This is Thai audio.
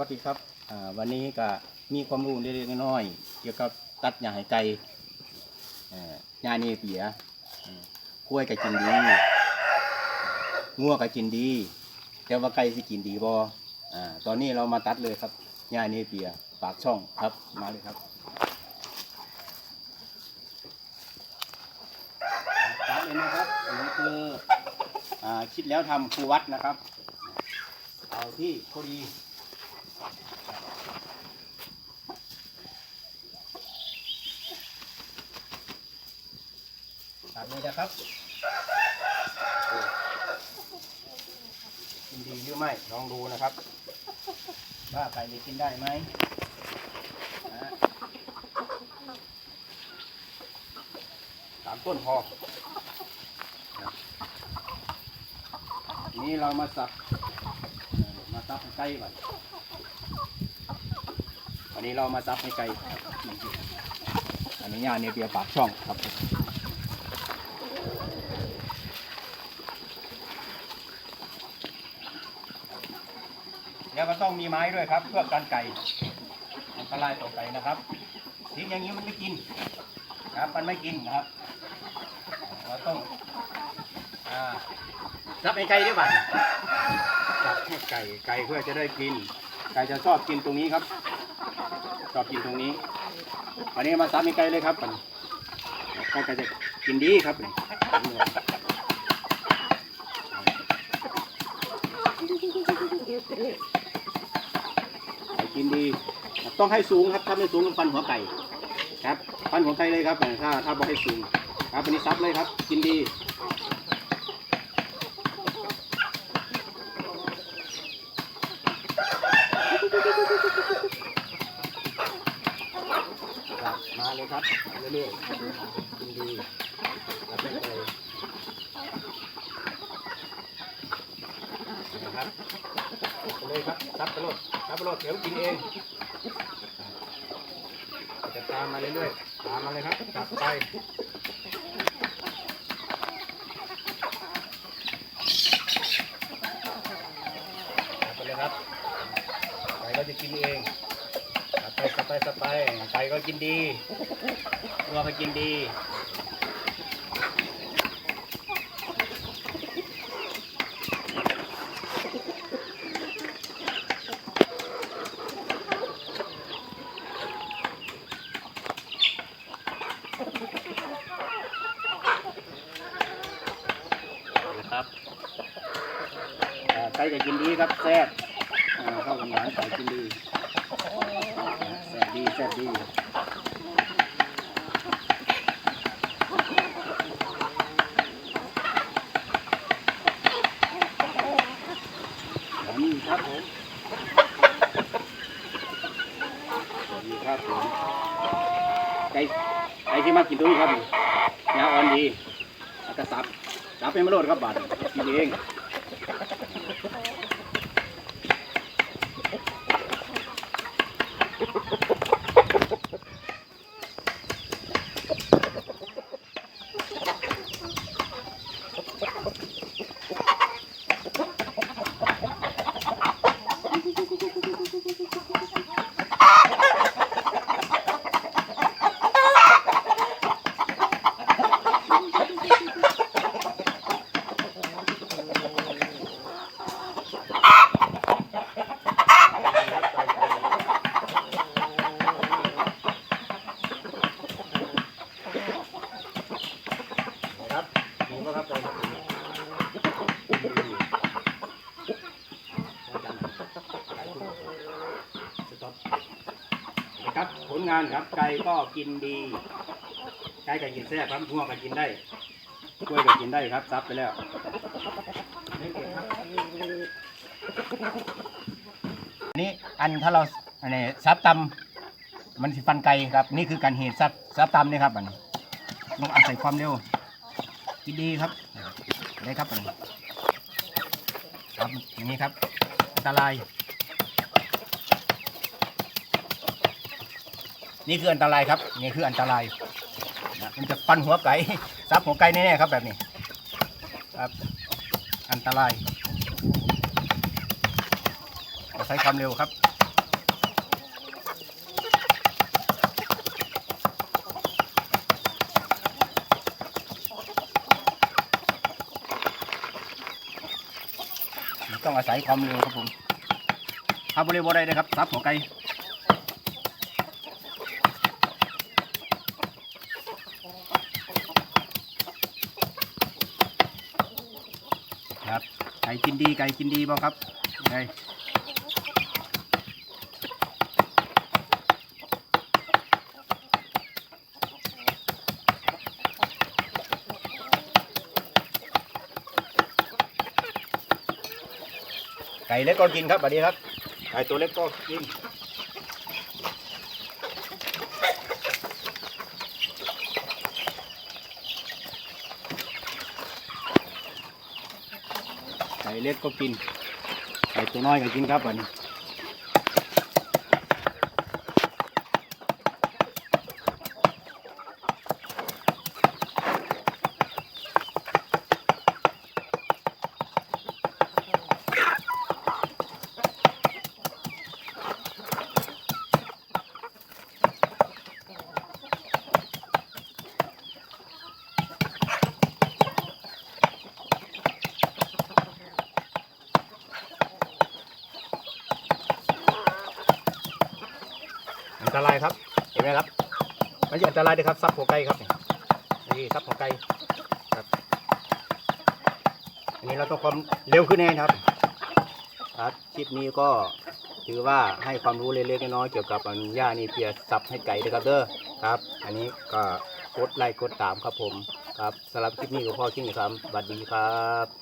วัสดีครับวันนี้ก็มีความรู้เล็กๆน้อยๆเกี่ยวกับตัดหญ้าให้ไก่หญ้านีเปียกล้วยก็กินดีงัวก็กินดี แต่ว่าไก่สิกินดีบอ่าตอนนี้เรามาตัดเลยครับหญ้านีเปียปากช่องครับมาเลยครับตัดเลยนะครับอันนี้คืออคิดแล้วทำครูวัดนะครับ เอาที่พอดี ตัดเลยนะครับกินดีหรือไม่ลองดูนะครับว่าไก่จะกินได้ไหมสามต้นพอนะทีนี้เรามาสับมาสับให้ไก่ก่อนวันนี้เรามาสับให้ไก่อันนี้ยาเนี่ยเบียร์ปากช่องครับ แล้วก็ต้องมีไม้ด้วยครับ เพื่อกันไก่อันตรายต่อไก่นะครับทิ้งอย่างนี้มันไม่กินครับมันไม่กินนะครับเราต้องรับให้ไก่ด้วยบัตรับให้ไก่ไก่เพื่อจะได้กิน ไก่จะชอบกินตรงนี้ครับชอบกินตรงนี้วันนี้มาซับให้ไก่เลยครับไก่ก็จะกินดีครับนี่ไก่ กินดี ต้องให้สูงครับ ถ้าไม่สูงก็ฟันหัวไก่ครับ ฟันหัวไก่เลยครับ ถ้าถ้าบ่ให้สูง ครับวันนี้ซับเลยครับ กินดีมาเลยครับเรื่อยๆกินดีรับได้เลยนะครับไป เลยครับซับไปโลดซับไปโลดเดี๋ยวกินเองจะตามมาเรื่อยๆตามมาเลยครับจับไปจับไปเลยครับไก่ก็จะกินเองสับไปสับไปสับไปไก่ก็กินดีวัวก็กินดี อ่าไก่ก็กินดีครับแซ่บอ่าเข้ากับหวานไก่กินดีแซ่บดีแซ่บดีอันนี้ครับผมสวัสดีครับผมไก่ไก่ที่มากินตรงครับนี่ยาอ่อนดีแล้วก็สับสับเป็นมะโรดครับบาดกินเอง ครับดีมกครับเลยครับครับผลงานครับไก่ก็กินดีไก่ก็กินแซ่บครับงัวก็กินได้กล้วยก็กินได้ครับซับไปแล้วนนี้อันถ้าเราอันนี้ซับตำมันสิฟันไก่ครับ นี่คือการเหตุซับซับตำนี่ครับอันนี้ต้องอาศัยความเร็ว กินดีครับได้ครับอันนี้ครับอย่างนี้ครับอันตราย นี่คืออันตรายครับนี่คืออันตรายนะมันจะฟันหัวไก่ซับหัวไก่แน่ๆครับแบบนี้ครับอันตรายใช้ความเร็วครับ ต้องอาศัยความเร็วครับผมทำบริบทได้นะครับซับหัวไก่ครับไก่กินดีไก่กินดีบ่ครับไก่ ก่เล็กก็กินครับบัดนี้ครับไก่ตัวเล็กก็กินไก่เล็กก็กินไก่ตัวน้อยก็กินครับบัดนี้ อันตรายครับเห็นไหมครับไม่ใช่อันตรายเลยครับซับหัวไก่ครับนี่ซับหัวไก่ครับอันนี้เราต้องความเร็วขึ้นแน่ครับครับคลิปนี้ก็ถือว่าให้ความรู้เล็กๆน้อยๆเกี่ยวกับอนย่านี่เพียซับให้ไก่ด้วยครับเด้อครับ อันนี้ก็กดไลค์กดตามครับผมครับสำหรับคลิปนี้ก็พอจริงครับสวัสดีครับ